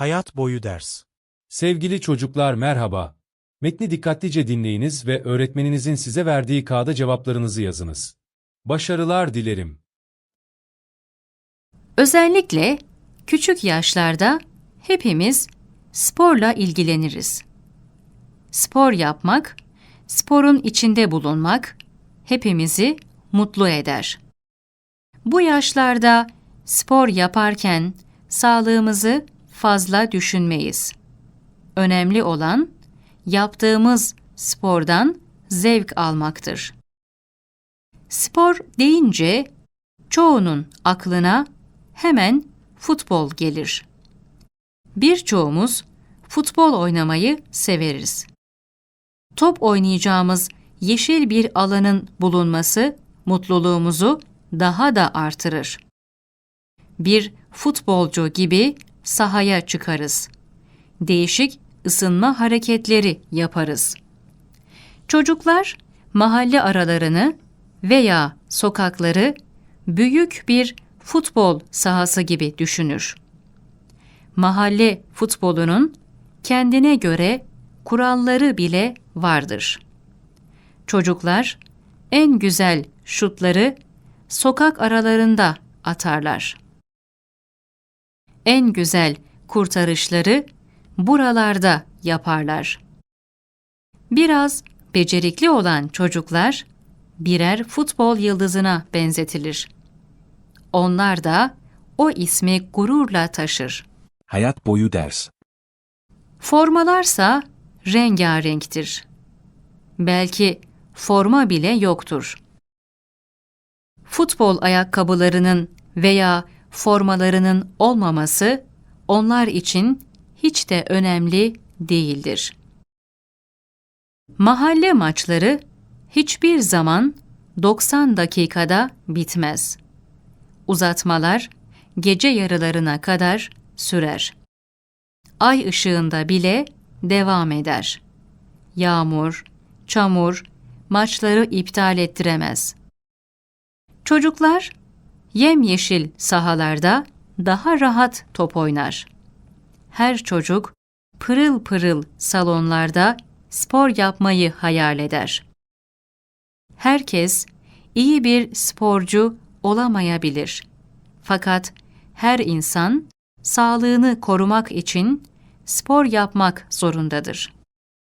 Hayat boyu ders. Sevgili çocuklar merhaba. Metni dikkatlice dinleyiniz ve öğretmeninizin size verdiği kağıda cevaplarınızı yazınız. Başarılar dilerim. Özellikle küçük yaşlarda hepimiz sporla ilgileniriz. Spor yapmak, sporun içinde bulunmak hepimizi mutlu eder. Bu yaşlarda spor yaparken sağlığımızı fazla düşünmeyiz. Önemli olan yaptığımız spordan zevk almaktır. Spor deyince çoğunun aklına hemen futbol gelir. Birçoğumuz futbol oynamayı severiz. Top oynayacağımız yeşil bir alanın bulunması mutluluğumuzu daha da artırır. Bir futbolcu gibi sahaya çıkarız. Değişik ısınma hareketleri yaparız. Çocuklar mahalle aralarını veya sokakları büyük bir futbol sahası gibi düşünür. Mahalle futbolunun kendine göre kuralları bile vardır. Çocuklar en güzel şutları sokak aralarında atarlar. En güzel kurtarışları buralarda yaparlar. Biraz becerikli olan çocuklar birer futbol yıldızına benzetilir. Onlar da o ismi gururla taşır. Hayat boyu ders. Formalarsa rengarenktir. Belki forma bile yoktur. Futbol ayakkabılarının veya formalarının olmaması onlar için hiç de önemli değildir. Mahalle maçları hiçbir zaman 90 dakikada bitmez. Uzatmalar gece yarılarına kadar sürer. Ay ışığında bile devam eder. Yağmur, çamur maçları iptal ettiremez. Çocuklar yemyeşil sahalarda daha rahat top oynar. Her çocuk pırıl pırıl salonlarda spor yapmayı hayal eder. Herkes iyi bir sporcu olamayabilir. Fakat her insan sağlığını korumak için spor yapmak zorundadır.